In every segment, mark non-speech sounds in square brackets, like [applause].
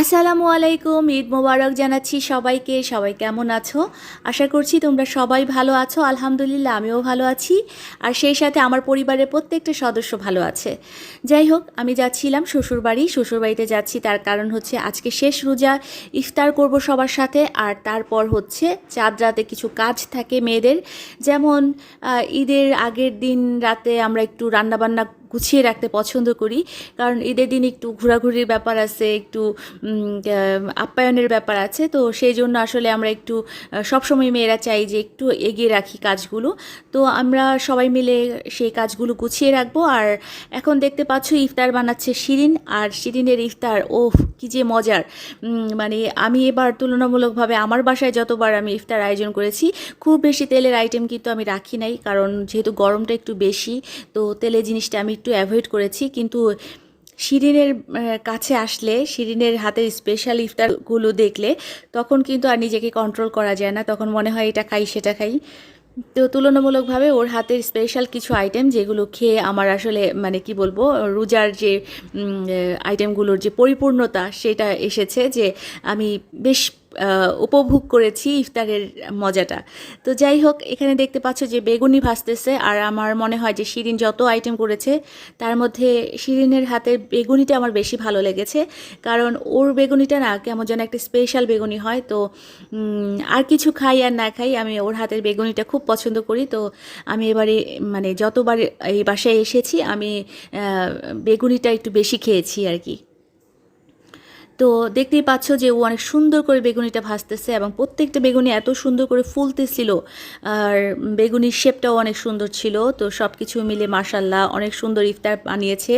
আসসালামু আলাইকুম, ঈদ মোবারক জানাচ্ছি সবাইকে। সবাই কেমন আছো? আশা করছি তোমরা সবাই ভালো আছো। আলহামদুলিল্লাহ, আমিও ভালো আছি। আর সেই সাথে আমার পরিবারের প্রত্যেকটা সদস্য ভালো আছে। যাই হোক, আমি যাচ্ছিলাম শ্বশুরবাড়ি। শ্বশুরবাড়িতে যাচ্ছি, তার কারণ হচ্ছে আজকে শেষ রোজা, ইফতার করব সবার সাথে। আর তারপর হচ্ছে চাঁদ রাতে কিছু কাজ থাকে মেয়েদের। যেমন ঈদের আগের দিন রাতে আমরা একটু রান্নাবান্না গুছিয়ে রাখতে পছন্দ করি। কারণ ঈদের দিন একটু ঘোরাঘুরির ব্যাপার আছে, একটু আপ্যায়নের ব্যাপার আছে। তো সেই জন্য আসলে আমরা একটু সবসময় মেয়েরা চাই যে একটু এগিয়ে রাখি কাজগুলো। তো আমরা সবাই মিলে সেই কাজগুলো গুছিয়ে রাখব। আর এখন দেখতে পাচ্ছ ইফতার বানাচ্ছে শিরিন। আর শিরিনের ইফতার ওহ কি যে মজার। মানে আমি এবার তুলনামূলকভাবে আমার বাসায় যতবার আমি ইফতার আয়োজন করেছি, খুব বেশি তেলের আইটেম কিন্তু আমি রাখি নাই। কারণ যেহেতু গরমটা একটু বেশি, তো তেলের জিনিসটা আমি একটু অ্যাভয়েড করেছি, কিন্তু শিরিনের কাছে আসলে, শিরিনের হাতের স্পেশাল ইফতারগুলো দেখলে তখন কিন্তু আর নিজেকে কন্ট্রোল করা যায় না। তখন মনে হয় এটা খাই, সেটা খাই। তো তুলনামূলকভাবে ওর হাতের স্পেশাল কিছু আইটেম যেগুলো খেয়ে আমার আসলে মানে কি বলব, রোজার যে আইটেমগুলোর যে পরিপূর্ণতা সেটা এসেছে যে আমি বেশ উপভোগ করেছি ইফতারের মজাটা। তো যাই হোক, এখানে দেখতে পাচ্ছ যে বেগুনি ভাজতেছে আর আমার মনে হয় যে শিরিন যত আইটেম করেছে, তার মধ্যে শিরিনের হাতের বেগুনিটা আমার বেশি ভালো লেগেছে। কারণ ওর বেগুনিটা না কেমন যেন একটা স্পেশাল বেগুনি হয়, তো আর কিছু খাই আর না খাই আমি ওর হাতের বেগুনিটা খুব পছন্দ করি। তো আমি এবারে মানে যতবার এই বাসায় এসেছি, আমি বেগুনিটা একটু বেশি খেয়েছি আর কি। তো দেখতেই পাচ্ছ যে ও অনেক সুন্দর করে বেগুনিটা ভাজতেছে এবং প্রত্যেকটা বেগুনি এত সুন্দর করে ফুলতেছিল। আর বেগুনির শেপটাও অনেক সুন্দর ছিল। তো সব কিছু মিলে মার্শাল্লাহ অনেক সুন্দর ইফতার বানিয়েছে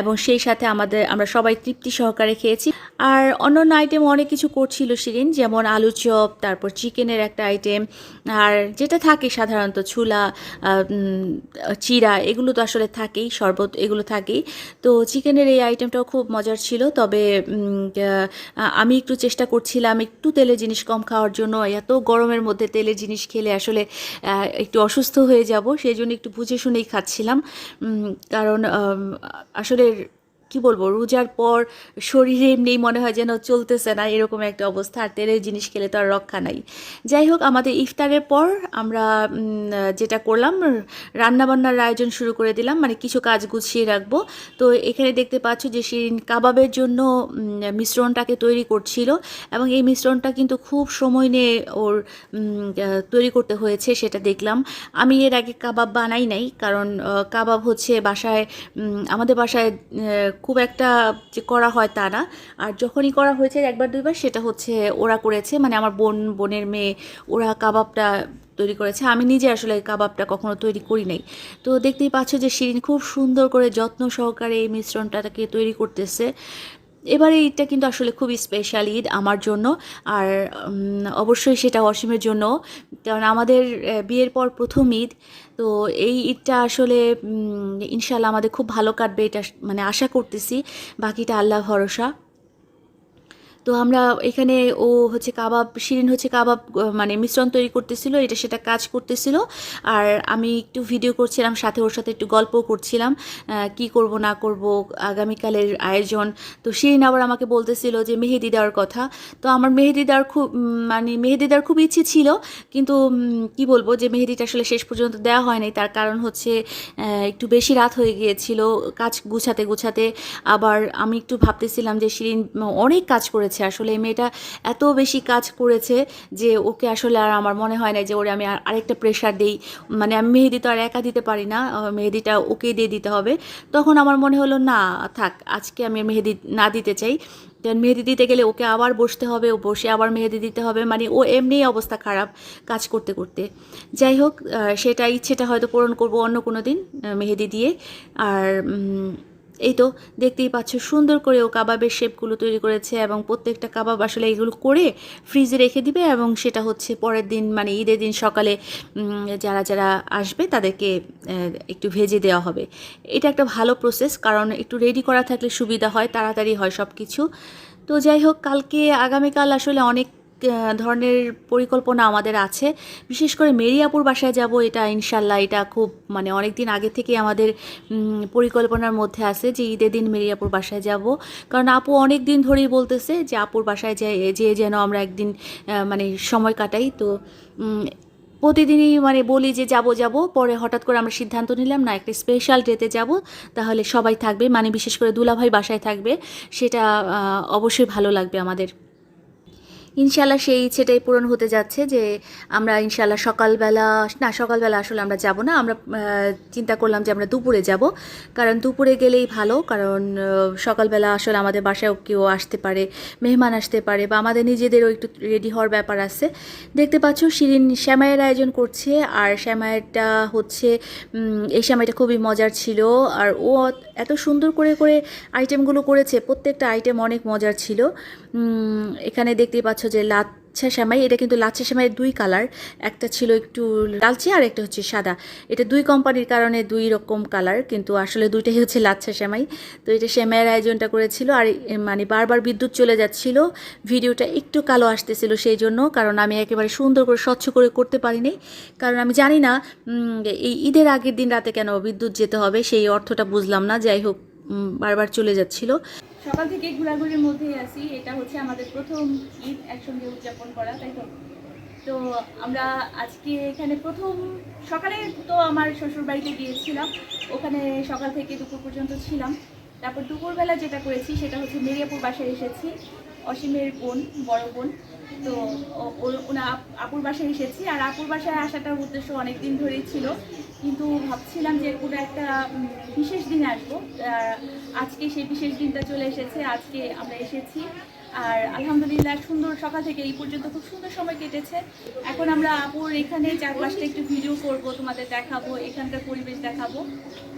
এবং সেই সাথে আমাদের, আমরা সবাই তৃপ্তি সহকারে খেয়েছি। আর অন্যান্য আইটেম অনেক কিছু করছিল শিরিন, যেমন আলু চপ, তারপর চিকেনের একটা আইটেম আর যেটা থাকে সাধারণত ছুলা চিরা এগুলো তো আসলে থাকেই, শরবত, এগুলো থাকেই। তো চিকেনের এই আইটেমটাও খুব মজার ছিল। তবে আমি একটু চেষ্টা করছিলাম একটু তেলে জিনিস কম খাওয়ার জন্য, এত গরমের মধ্যে তেলের জিনিস খেলে আসলে একটু অসুস্থ হয়ে যাব, সেই জন্য একটু বুঝে শুনেই খাচ্ছিলাম। কারণ আসলে কি বলব, রোজার পর শরীরে এমনি মনে হয় যেন চলতেছে না, এরকম একটা অবস্থা, আর তেলের জিনিস খেলে তো আর রক্ষা নাই। যাই হোক, আমাদের ইফতারের পর আমরা যেটা করলাম, রান্নাবান্নার আয়োজন শুরু করে দিলাম মানে কিছু কাজ গুছিয়ে রাখব। তো এখানে দেখতে পাচ্ছ যে শিরিন কাবাবের জন্য মিশ্রণটাকে তৈরি করছিল এবং এই মিশ্রণটা কিন্তু খুব সময় নিয়ে ওর তৈরি করতে হয়েছে, সেটা দেখলাম। আমি এর আগে কাবাব বানাই নাই, কারণ কাবাব হচ্ছে বাসায় আমাদের বাসায় খুব একটা যে করা হয় তা না। আর যখনই করা হয়েছে একবার, দুইবার, সেটা হচ্ছে ওরা করেছে। মানে আমার বোন, বোনের মেয়ে, ওরা কাবাবটা তৈরি করেছে। আমি নিজে আসলে কাবাবটা কখনো তৈরি করি নাই। তো দেখতেই পাচ্ছ যে শিরিন খুব সুন্দর করে যত্ন সহকারে এই মিশ্রণটাকে তৈরি করতেছে। এবারে ঈদটা কিন্তু আসলে খুবই স্পেশাল ঈদ আমার জন্য। আর অবশ্যই সেটা অসীমের জন্য। কারণ আমাদের বিয়ের পর প্রথম ঈদ। তো এই ঈদটা আসলে ইনশাল্লাহ আমাদের খুব ভালো কাটবে এটা মানে আশা করতেছি। বাকিটা আল্লাহ ভরসা। তো আমরা এখানে ও হচ্ছে কাবাব, শিরিন হচ্ছে কাবাব মানে মিশ্রণ তৈরি করতেছিল, এটা সেটা কাজ করতেছিল। আর আমি একটু ভিডিও করছিলাম, সাথে ওর সাথে একটু গল্প করছিলাম কি করব, না করব, আগামীকালের আয়োজন। তো শিরিন আবার আমাকে বলতেছিল যে মেহেদি দেওয়ার কথা। তো আমার মেহেদি দেওয়ার খুব মানে মেহেদি দেওয়ার খুব ইচ্ছে ছিল, কিন্তু কি বলব যে মেহেদিটা আসলে শেষ পর্যন্ত দেওয়া হয় নাই। তার কারণ হচ্ছে একটু বেশি রাত হয়ে গিয়েছিল, কাজ গুছাতে গুছাতে। আবার আমি একটু ভাবতেছিলাম যে শিরিন অনেক কাজ করেছে। আসলে এই মেয়েটা এত বেশি কাজ করেছে যে ওকে আসলে আর আমার মনে হয় না যে ওরে আমি আর আরেকটা প্রেশার দেই। মানে আমি মেহেদি তো আর একা দিতে পারি না মেহেদিটা ওকে দিয়ে দিতে হবে। তখন আমার মনে হলো, না, থাক, আজকে আমি মেহেদি না দিতে চাই। দেন মেহেদি দিতে গেলে ওকে আবার বসতে হবে, ও বসে আবার মেহেদি দিতে হবে। মানে ও এমনিই অবস্থা খারাপ কাজ করতে করতে। যাই হোক সেটা ইচ্ছেটা হয়তো পূরণ করব অন্য কোনো দিন মেহেদি দিয়ে। আর এই তো দেখতেই পাচ্ছ, সুন্দর করে ও কাবাবের শেপগুলো তৈরি করেছে এবং প্রত্যেকটা কাবাব আসলে এগুলো করে ফ্রিজে রেখে দিবে এবং সেটা হচ্ছে পরের দিন মানে ঈদের দিন সকালে যারা যারা আসবে তাদেরকে একটু ভেজে দেওয়া হবে। এটা একটা ভালো প্রসেস কারণ একটু রেডি করা থাকলে সুবিধা হয়, তাড়াতাড়ি হয় সব কিছু তো যাই হোক, কালকে, আগামীকাল আসলে অনেক ধরনের পরিকল্পনা আমাদের আছে। বিশেষ করে মেরিয়াপুর বাসায় যাব, এটা ইনশাল্লাহ, এটা খুব মানে অনেক দিন আগে থেকে আমাদের পরিকল্পনার মধ্যে আছে যে ঈদের দিন মেরিয়াপুর বাসায় যাব। কারণ আপু অনেক দিন ধরেই বলতেছে যে আপুর বাসায় যে যে যেন আমরা একদিন মানে সময় কাটাই। তো প্রতিদিনই মানে বলি যে যাব যাব, পরে হঠাৎ করে আমরা সিদ্ধান্ত নিলাম, না, একটা স্পেশাল ডেতে যাব, তাহলে সবাই থাকবে। মানে বিশেষ করে দুলাভাই বাসায় থাকবে, সেটা অবশ্যই ভালো লাগবে আমাদের। ইনশাল্লাহ সেই ইচ্ছেটাই পূরণ হতে যাচ্ছে যে আমরা ইনশাল্লাহ সকালবেলা, না, সকালবেলা আসলে আমরা যাব না, আমরা চিন্তা করলাম যে আমরা দুপুরে যাব। কারণ দুপুরে গেলেই ভালো, কারণ সকালবেলা আসলে আমাদের বাসায়ও কেউ আসতে পারে, মেহমান আসতে পারে বা আমাদের নিজেদেরও একটু রেডি হওয়ার ব্যাপার আছে। দেখতে পাচ্ছ শিরিন শ্যামাইয়ের আয়োজন করছে, আর শ্যামাইয়েরটা হচ্ছে এই শ্যামাইটা খুবই মজার ছিল, আর ও এত সুন্দর করে করে আইটেমগুলো করেছে, প্রত্যেকটা আইটেম অনেক মজার ছিল। এখানে দেখতেই পাচ্ছ যে লাচ্ছা সেমাই, এটা কিন্তু লাচ্ছা সেমাইয়ের দুই কালার। একটা ছিল একটু লালচে আর একটা হচ্ছে সাদা। এটা দুই কোম্পানির কারণে দুই রকম কালার, কিন্তু আসলে দুইটাই হচ্ছে লাচ্ছা সেমাই। তো এটা সেমাইয়ের আয়োজনটা করেছিল আর মানে বারবার বিদ্যুৎ চলে যাচ্ছিল। ভিডিওটা একটু কালো আসতেছিল সেই জন্য, কারণ আমি একেবারে সুন্দর করে, স্বচ্ছ করে করতে পারিনি। কারণ আমি জানি না এই ঈদের আগের দিন রাতে কেন বিদ্যুৎ যেতে হবে, সেই অর্থটা বুঝলাম না। যাই হোক বারবার চলে যাচ্ছিল। সকাল থেকে ঘোরাঘুরির মধ্যেই আছি। এটা হচ্ছে আমাদের প্রথম ঈদ একসঙ্গে উদযাপন করা, তাই তো? তো আমরা আজকে এখানে প্রথম, সকালে তো আমার শ্বশুর বাড়িতে গিয়েছিলাম, ওখানে সকাল থেকে দুপুর পর্যন্ত ছিলাম। তারপর দুপুরবেলা যেটা করেছি সেটা হচ্ছে মেরিয়াপুর বাসায় এসেছি, অসীমের বোন, বড় বোন। তো ওনা আপ- আপুর বাসায় এসেছি আর আপুর বাসায় আসাটার উদ্দেশ্য অনেক দিন ধরেই ছিল। কিন্তু ভাবছিলাম যে কোনো একটা বিশেষ দিনে আসব। আজকে সেই বিশেষ দিনটা চলে এসেছে, আজকে আমরা এসেছি। আর আলহামদুলিল্লাহ সুন্দর সকাল থেকে এই পর্যন্ত খুব সুন্দর সময় কেটেছে। এখন আমরা আপুর এখানে চারপাশটা একটু ভিডিও করব, তোমাদের দেখাবো, এখানকার পরিবেশ দেখাবো।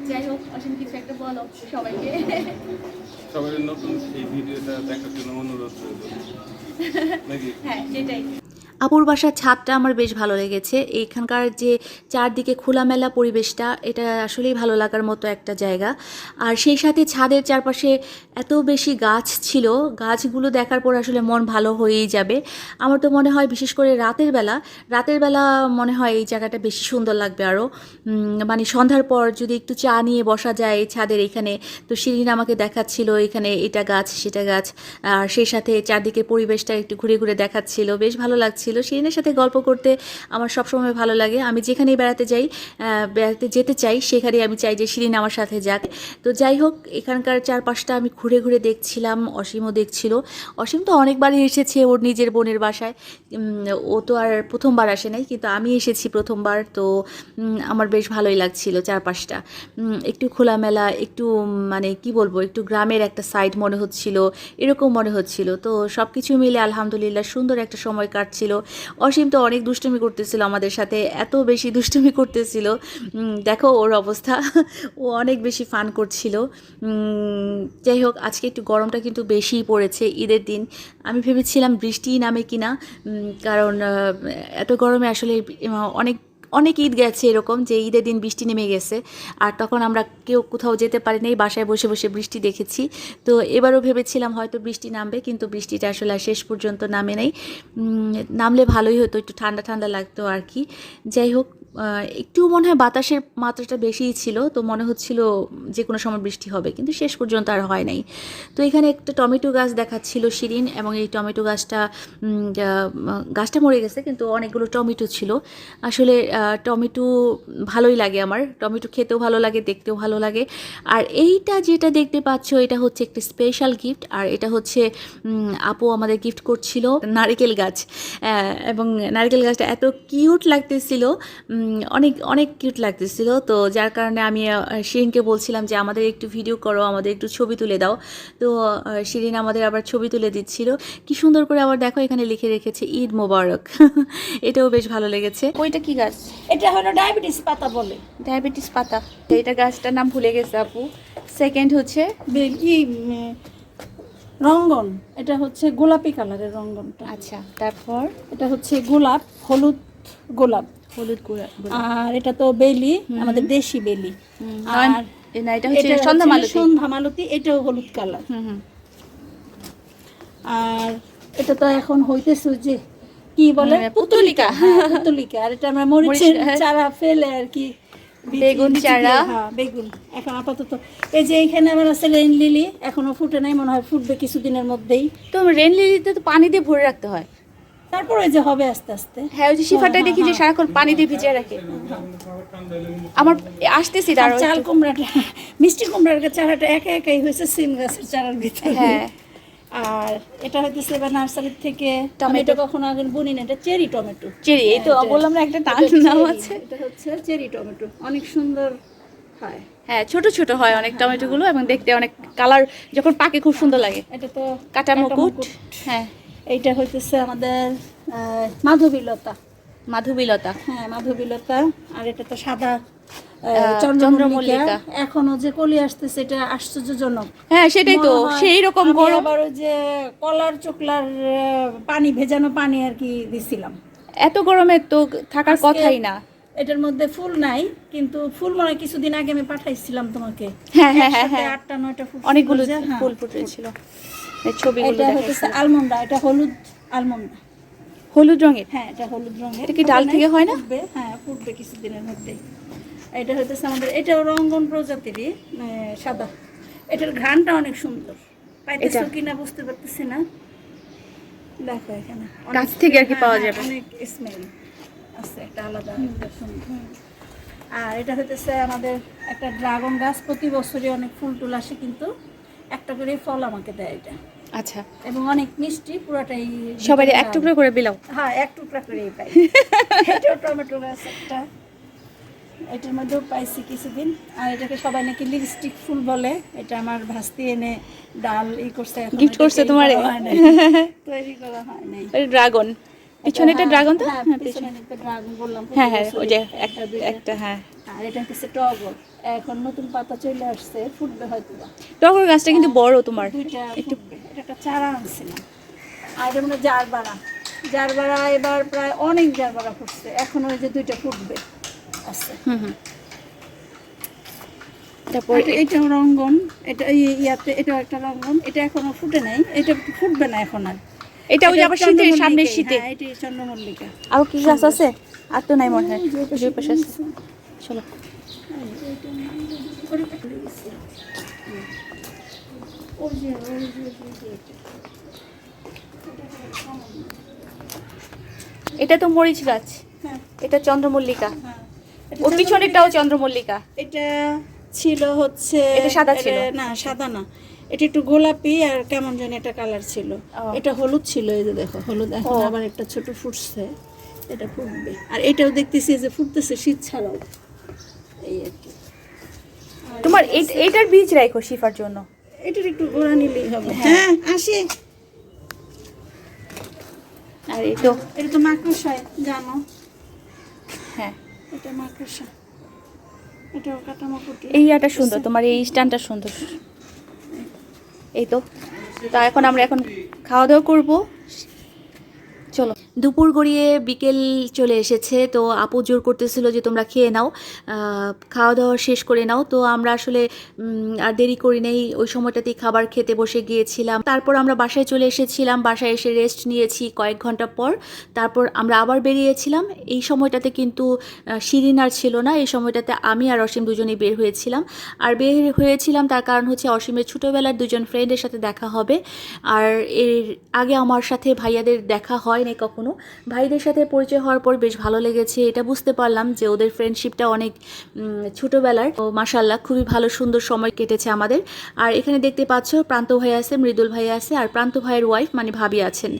যাই হোক, অসীম কিছু একটা বলো সবাইকে। সবাই নতুন এই ভিডিওটা দেখার জন্য অনুরোধ করব [laughs] নাকি? হ্যাঁ সেটাই। আপুর বাসার ছাদটা আমার বেশ ভালো লেগেছে। এইখানকার যে চারদিকে খোলামেলা পরিবেশটা, এটা আসলেই ভালো লাগার মতো একটা জায়গা। আর সেই সাথে ছাদের চারপাশে এত বেশি গাছ ছিল, গাছগুলো দেখার পর আসলে মন ভালো হয়েই যাবে। আমার তো মনে হয় বিশেষ করে রাতের বেলা রাতের বেলা মনে হয় এই জায়গাটা বেশি সুন্দর লাগবে আরও। মানে সন্ধ্যার পর যদি একটু চা নিয়ে বসা যায় ছাদের এখানে, তো শিরিন আমাকে দেখাচ্ছিল এখানে এটা গাছ, সেটা গাছ। আর সেই সাথে চারদিকে পরিবেশটা একটু ঘুরে ঘুরে দেখাচ্ছিল, বেশ ভালো লাগছিল শিরিনের সাথে গল্প করতে আমার সবসময় ভালো লাগে। আমি যেখানেই বেড়াতে যাই বেড়াতে যেতে চাই, সেখানেই আমি চাই যে শিরিন আমার সাথে যাক। তো যাই হোক, এখানকার চারপাশটা আমি ঘুরে ঘুরে দেখছিলাম, অসীমও দেখছিল। অসীম তো অনেকবারই এসেছে ওর নিজের বোনের বাসায়। ও তো আর প্রথমবার আসে নাই, কিন্তু আমি এসেছি প্রথমবার, তো আমার বেশ ভালোই লাগছিল চারপাশটা। একটু খোলামেলা, একটু মানে কি বলব, একটু গ্রামের একটা সাইড মনে হচ্ছিল, এরকম মনে হচ্ছিল। তো সব কিছু মিলে আলহামদুলিল্লাহ সুন্দর একটা সময় কাটছিল। অসীম তো অনেক দুষ্টুমি করতেছিল আমাদের সাথে, এত বেশি দুষ্টুমি করতেছিল। দেখো ওর অবস্থা, ও অনেক বেশি ফান করছিল। যাই হোক, আজকে একটু গরমটা কিন্তু বেশিই পড়েছে ঈদের দিন। আমি ভেবেছিলাম বৃষ্টি নামে কিনা কারণ এত গরমে আসলে অনেক অনেক ঈদ গেছে এরকম যে ঈদের দিন বৃষ্টি নেমে গেছে। আর তখন আমরা কেউ কোথাও যেতে পারি নাই বাসায় বসে বসে বৃষ্টি দেখেছি। তো এবারও ভেবেছিলাম হয়তো বৃষ্টি নামবে, কিন্তু বৃষ্টিটা আসলে শেষ পর্যন্ত নামে নাই। নামলে ভালোই হতো, একটু ঠান্ডা ঠান্ডা লাগতো আর কি। যাই হোক একটু মনে হয় বাতাসের মাত্রাটা বেশিই ছিল, তো মনে হচ্ছিল যে কোনো সময় বৃষ্টি হবে, কিন্তু শেষ পর্যন্ত আর হয় নাই। তো এখানে একটা টমেটো গাছ দেখাচ্ছিল শিরিন, এবং এই টমেটো গাছটা গাছটা মরে গেছে, কিন্তু অনেকগুলো টমেটো ছিল। আসলে টমেটো ভালোই লাগে আমার, টমেটো খেতেও ভালো লাগে, দেখতেও ভালো লাগে। আর এইটা যেটা দেখতে পাচ্ছ, এটা হচ্ছে একটি স্পেশাল গিফট আর এটা হচ্ছে আপু আমাদের গিফট করছিল নারকেল গাছ। এবং নারকেল গাছটা এত কিউট লাগতেছিল অনেক অনেক কিউট লাগতেছিল। তো যার কারণে আমি শিরিনকে বলছিলাম যে আমাদের একটু ভিডিও করো আমাদের একটু ছবি তুলে দাও। তো শিরিন আমাদের আবার ছবি তুলে দিচ্ছিল। কি সুন্দর করে আবার দেখো এখানে লিখে রেখেছে ঈদ মোবারক। [laughs] এটাও বেশ ভালো লেগেছে। ওইটা কি গাছ? এটা হলো ডায়াবেটিস পাতা বলে। ডায়াবেটিস পাতা। এটা গাছটার নাম ভুলে গেছে আপু। সেকেন্ড হচ্ছে ই রঙ্গন। এটা হচ্ছে গোলাপি কালারের রঙ্গনটা। আচ্ছা তারপর? এটা হচ্ছে গোলাপ হলুদ গোলাপ। হলুদ গুঁড়া। আর এটা তো বেলি আমাদের দেশি বেলি। আর এটা হচ্ছে এটা সন্ধ্যা মালতী। সন্ধ্যা মালতী এটাও হলুদ কালার। আর এটা তো এখন হইতেছে যে কি বলে? মানে পুতুলিকা। হ্যাঁ পুতুলিকা। আর এটা আমরা মরিচের হ্যাঁ। চারা ফেলে আর কি বেগুন চারা। হ্যাঁ বেগুন। এখন আপাতত এই যে এখানে আমার আছে রেইন লিলি এখনও ফুটে নাই মনে হয় ফুটবে কিছুদিনের মধ্যেই। তো রেন লিলিতে তো পানি দিয়ে ভরে রাখতে হয়। তারপর ওই যে হবে আস্তে আস্তে। হ্যাঁ ওই যে শিফাটা দেখি যে সারাক্ষণ পানি দিয়ে ভিজিয়ে রাখে। আমার আসতেছি আর চাল। কুমড়াটা মিষ্টি কুমড়ার চারাটা একা একাই হয়েছে সিম গাছের চারার ভিতরে। হ্যাঁ। আর এটা হইতেছে এবার নার্সারির থেকে টমেটো। কখনো আগে বুনি না এটা চেরি টমেটো। চেরি এই তো হ্যাঁ, বললাম না একটা নাম আছে। এটা হচ্ছে চেরি টমেটো অনেক সুন্দর হয়। হ্যাঁ ছোট ছোট হয় অনেক টমেটোগুলো এবং দেখতে অনেক কালার যখন পাকে খুব সুন্দর লাগে। এটা তো কাটা মুকুট হ্যাঁ। এইটা হইতেছে আমাদের মাধবীলতা। মাধবীলতা। হ্যাঁ মাধবীলতা। আর এটা তো সাদা চন্দ্রমল্লিকা। এখনও যে কলি আসতেছে এটা আশ্চর্যজনক। হ্যাঁ সেটাই তো সেই রকম গরম। আবার যে কলার চোকলার পানি ভেজানো পানি আর কি দিছিলাম। এত গরমে তো থাকার কথাই না। এটার মধ্যে ফুল নাই কিন্তু ফুল মনে কিছুদিন আগে আমি পাঠাইছিলাম তোমাকে। হ্যাঁ হ্যাঁ হ্যাঁ হ্যাঁ। আটটা নয়টা ফুল অনেকগুলো হ্যাঁ। ফুল ফুটেছিল। ছবিগুলো এটা হচ্ছে আলমন্ডা এটা হলুদ আলমন্ডা। হলুদ রঙের? হ্যাঁ এটা হলুদ রঙের। এটা কি ডাল থেকে হয় না? হ্যাঁ ফুটবে কিছুদিনের মধ্যেই। এটা হইতেছে আমাদের এটাও রঙ্গন প্রজাতিরই মানে সাদা। এটার ঘ্রাণটা অনেক সুন্দর। পাইতেছো কিনা বুঝতে পারতেছি না। দেখো এখানে। গাছ থেকে আর কি পাওয়া হ্যাঁ, যাবে। অনেক স্মেল আছে একটা আলাদা আর এটা হইতেছে আমাদের একটা ড্রাগন গাছ। প্রতি বছরই অনেক ফুল টুল আসে কিন্তু একটা করে ফল আমাকে দেয় এটা। আচ্ছা। এবং অনেক মিষ্টি পুরাটাই সবাই এক। টুকরো করে বিলাও। হ্যাঁ এক টুকরা করেই পাই। [laughs] এটাও টমেটো গাছ একটা। এটার মধ্যেও পাইছি কিছুদিন। আর এটাকে সবাই নাকি লিপস্টিক ফুল বলে। এটা আমার ভাস্তি এনে ডাল ই করছে Gift করছে তোমারে? হয়। তৈরি করা হয় নাই। [laughs] ড্রাগন পিছনে এটা ড্রাগন তো? হ্যাঁ হ্যাঁ পিছনে একটা ড্রাগন বললাম হ্যাঁ হ্যাঁ ওই যে বছরই এক- একটা হ্যাঁ। আর এটা হচ্ছে টগর। এখন নতুন পাতা চলে আসছে ফুটবে হয়তো টগর গাছটা কিন্তু বড় তোমার। ফুটবে। এটা একটা চারা আনছিলাম। আর এটা মানে জার বাড়া জার বাড়া এবার প্রায় অনেক জার বাড়া ফুটছে। এখন ওই যে দুইটা ফুটবে আছে। হুম হুম। তারপর এটা- রঙ্গন এটা ইয়াতে এটাও একটা রঙ্গন এটা এখনও ফুটে নাই এটা ফুটবে না এখন আর। এটা ওই আবার শীতে সামনের শীতে। হ্যাঁ, এটাই চন্দ্রমল্লিকা। আরও কি গাছ আছে? আর তো নাই মনে হয়। দুই পাশে আছে। চলো। এটা। তো মরিচ গাছ। হ্যাঁ, এটা চন্দ্রমল্লিকা। হ্যাঁ। ওর পিছনেরটাও চন্দ্রমল্লিকা। এটা ছিল হচ্ছে এটা সাদা ছিল? না সাদা না। এটা একটু গোলাপি আর কেমন জানি একটা কালার ছিল। এটা হলুদ ছিল এই যে দেখো হলুদ এখন আবার একটা ছোট ফুটছে এটা ফুটবে। আর এটাও দেখতেছি যে ফুটতেছে শীত ছাড়াও। এই আর কি। তোমার এইটার বীজ রাখো শিফার জন্য। এটার একটু ঘোরা নিলেই হবে হ্যাঁ। আসি। আর এই তো। এটা তো মাকড়সায় জানো? হ্যাঁ। এটা মাকড়সা। এটাও কাটা মাকড়ি এই আটা সুন্দর তোমার এই স্ট্যান্ডটা সুন্দর। এই তো। তা এখন আমরা এখন খাওয়া দাওয়া করব। দুপুর গড়িয়ে বিকেল চলে এসেছে, তো আপু জোর করতেছিল যে তোমরা খেয়ে নাও খাওয়া দাওয়া শেষ করে নাও। তো আমরা আসলে আর দেরি করি নেই, ওই সময়টাতেই খাবার খেতে বসে গিয়েছিলাম। তারপর আমরা বাসায় চলে এসেছিলাম, বাসায় এসে রেস্ট নিয়েছি কয়েক ঘণ্টা পর। তারপর আমরা আবার বেরিয়েছিলাম। এই সময়টাতে কিন্তু শিরিন আর ছিল না, এই সময়টাতে আমি আর অসীম দুজনেই বের হয়েছিলাম। আর বের হয়েছিলাম তার কারণ হচ্ছে অসীমের ছোটোবেলার দুজন ফ্রেন্ডের সাথে দেখা হবে। আর এর আগে আমার সাথে ভাইয়াদের দেখা হয় হয়নি কখনো। ভাইদের সাথে পরিচয় হওয়ার পর বেশ ভালো লেগেছে, এটা বুঝতে পারলাম যে ওদের ফ্রেন্ডশিপটা অনেক ছোটোবেলার। তো মাসাল্লাহ খুবই ভালো, সুন্দর সময় কেটেছে আমাদের। আর এখানে দেখতে পাচ্ছ, প্রান্ত ভাই আছে, মৃদুল ভাই আছে, আর প্রান্ত ভাইয়ের ওয়াইফ মানে ভাবি আছেন।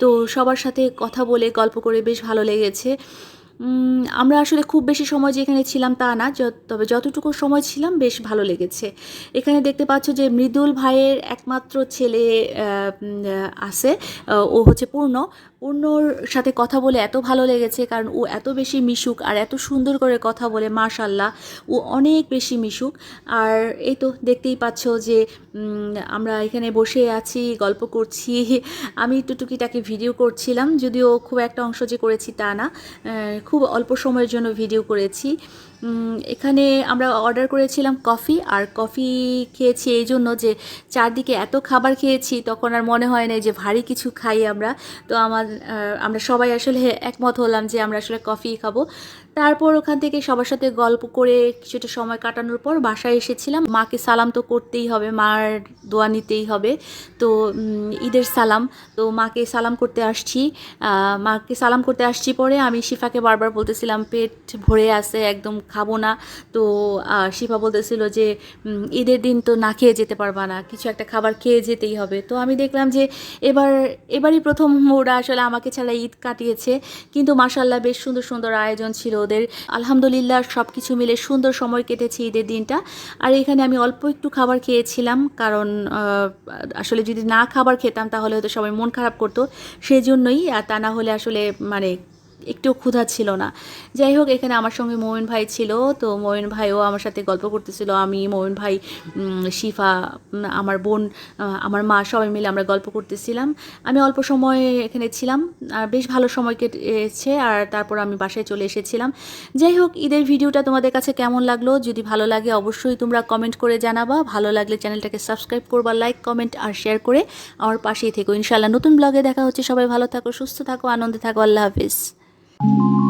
তো সবার সাথে কথা বলে, গল্প করে বেশ ভালো লেগেছে। আমরা আসলে খুব বেশি সময় যে এখানে ছিলাম তা না তবে যতটুকু সময় ছিলাম বেশ ভালো লেগেছে। এখানে দেখতে পাচ্ছ যে মৃদুল ভাইয়ের একমাত্র ছেলে আছে ও হচ্ছে পূর্ণ। পূর্ণর সাথে কথা বলে এত ভালো লেগেছে, কারণ ও এত বেশি মিশুক আর এত সুন্দর করে কথা বলে মাশাল্লাহ ও অনেক বেশি মিশুক। আর এই তো দেখতেই পাচ্ছ যে আমরা এখানে বসে আছি, গল্প করছি। আমি একটু টুকিটাকি ভিডিও করছিলাম, যদিও খুব একটা অংশ যে করেছি তা না খুব অল্প সময়ের জন্য ভিডিও করেছি। এখানে আমরা অর্ডার করেছিলাম কফি আর কফি খেয়েছি এই জন্য যে চারদিকে এত খাবার খেয়েছি, তখন আর মনে হয় না যে ভারী কিছু খাই আমরা। তো আমার আমরা সবাই আসলে একমত হলাম যে আমরা আসলে কফি খাব। তারপর ওখান থেকে সবার সাথে গল্প করে কিছুটা সময় কাটানোর পর বাসায় এসেছিলাম। মাকে সালাম তো করতেই হবে, মার দোয়া নিতেই হবে। তো ঈদের সালাম। তো মাকে সালাম করতে আসছি। মাকে সালাম করতে আসছি পরে আমি শিফাকে বারবার বলতেছিলাম, পেট ভরে আছে, একদম খাব না। তো শিফা বলতেছিল যে ঈদের দিন তো না খেয়ে যেতে পারবা না, কিছু একটা খাবার খেয়ে যেতেই হবে। তো আমি দেখলাম যে, এবার, এবারই প্রথম ওরা আসলে আমাকে ছাড়া ঈদ কাটিয়েছে। কিন্তু মাসাল্লাহ বেশ সুন্দর সুন্দর আয়োজন ছিল। ওদের। আলহামদুলিল্লাহ সব কিছু মিলে সুন্দর সময় কেটেছে ঈদের দিনটা। আর এখানে আমি অল্প একটু খাবার খেয়েছিলাম, কারণ আসলে যদি না খাবার খেতাম তাহলে হয়তো সবাই মন খারাপ করতো। সেজন্যই, আর তা না হলে আসলে মানে একটু ক্ষুধা ছিল না। যাই হোক, এখানে আমার সঙ্গে মোমিন ভাই ছিল। তো মোমিন ভাইও আমার সাথে গল্প করতেছিল। আমি মোমিন ভাই শিফা আমার বোন আমার মা সবাই মিলে আমরা গল্প করতেছিলাম। আমি অল্প সময় এখানে ছিলাম। আর বেশ ভালো সময় কেটেছে। আর তারপর আমি বাসায় চলে এসেছিলাম। যাই হোক, ঈদের ভিডিওটা তোমাদের কাছে কেমন লাগল? যদি ভালো লাগে, অবশ্যই তোমরা কমেন্ট করে জানাবা। ভালো লাগলে চ্যানেলটাকে সাবস্ক্রাইব করবা, লাইক, কমেন্ট আর শেয়ার করে আমার পাশেই থেকো। ইনশাল্লাহ নতুন ব্লগে দেখা হচ্ছে। সবাই ভালো থাকো, সুস্থ থাকো, আনন্দে থাকো। আল্লাহ হাফিজ। you